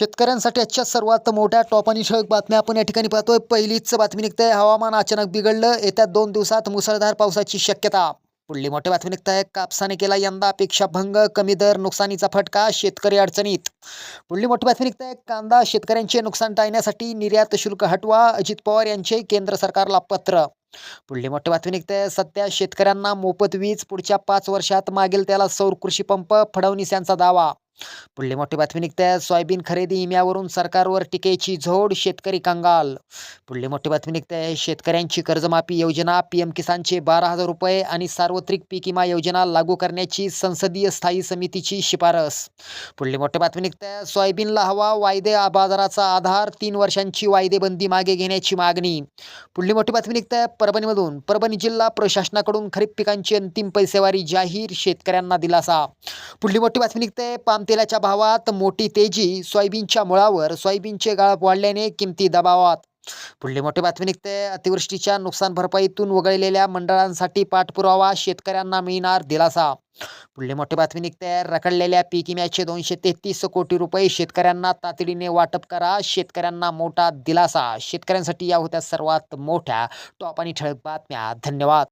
शेतकऱ्यांसाठी आजच्या सर्वात मोठ्या टॉप आणि ठळक बातम्या आपण या ठिकाणी पाहतोय. पहिलीच बातमी निघते. हवामान अचानक बिघडलं. येत्या दोन दिवसात मुसळधार पावसाची शक्यता. पुढली मोठी बातमी निघते. कापसाने केला यंदा अपेक्षा भंग. कमी दर नुकसानीचा फटका शेतकरी अडचणीत. पुढली मोठी बातमी निघते. कांदा शेतकऱ्यांचे नुकसान टाळण्यासाठी निर्यात शुल्क हटवा. अजित पवार यांचे केंद्र सरकारला पत्र. पुढली मोठी बातमी निघते. सध्या शेतकऱ्यांना मोफत वीज पुढच्या पाच वर्षात मागेल त्याला सौर कृषी पंप फडणवीस यांचा दावा. पुढली मोठी बातमी निघते. सोयाबीन खरेदी इम्यावरून सरकारवर टीकेची झोड शेतकरी कंगाल. पुढली मोठी बातमी निघते. शेतकऱ्यांची कर्जमाफी योजना पीएम किसानचे बारा हजार रुपये आणि सार्वत्रिक पीक विमा योजना लागू करण्याची संसदीय स्थायी समितीची शिफारस. पुढली मोठी बातमी निघते. सोयाबीनला हवा वायदे बाजाराचा आधार तीन वर्षांची वायदेबंदी मागे घेण्याची मागणी. पुढली मोठी बातमी निघते. परभणीमधून परभणी जिल्हा प्रशासनाकडून खरीप पिकांची अंतिम पैसेवारी जाहीर शेतकऱ्यांना दिलासा. पुढली मोठी बातमी निघते. तेलाच्या भावात मोठी तेजी सोयाबीनच्या मुळावर सोयाबीनचे गाळप वाढल्याने किमती दबावात. पुढली मोठी बातमी निघते. अतिवृष्टीच्या नुकसान भरपाईतून वगळलेल्या मंडळांसाठी पाठपुरावा शेतकऱ्यांना मिळणार दिलासा. पुढली मोठी बातमी निघते. रखडलेल्या पीक विम्याचे दोनशे तेहतीस कोटी रुपये शेतकऱ्यांना तातडीने वाटप करा. शेतकऱ्यांना मोठा दिलासा. शेतकऱ्यांसाठी या होत्या सर्वात मोठ्या टॉप आणि ठळक बातम्या. धन्यवाद.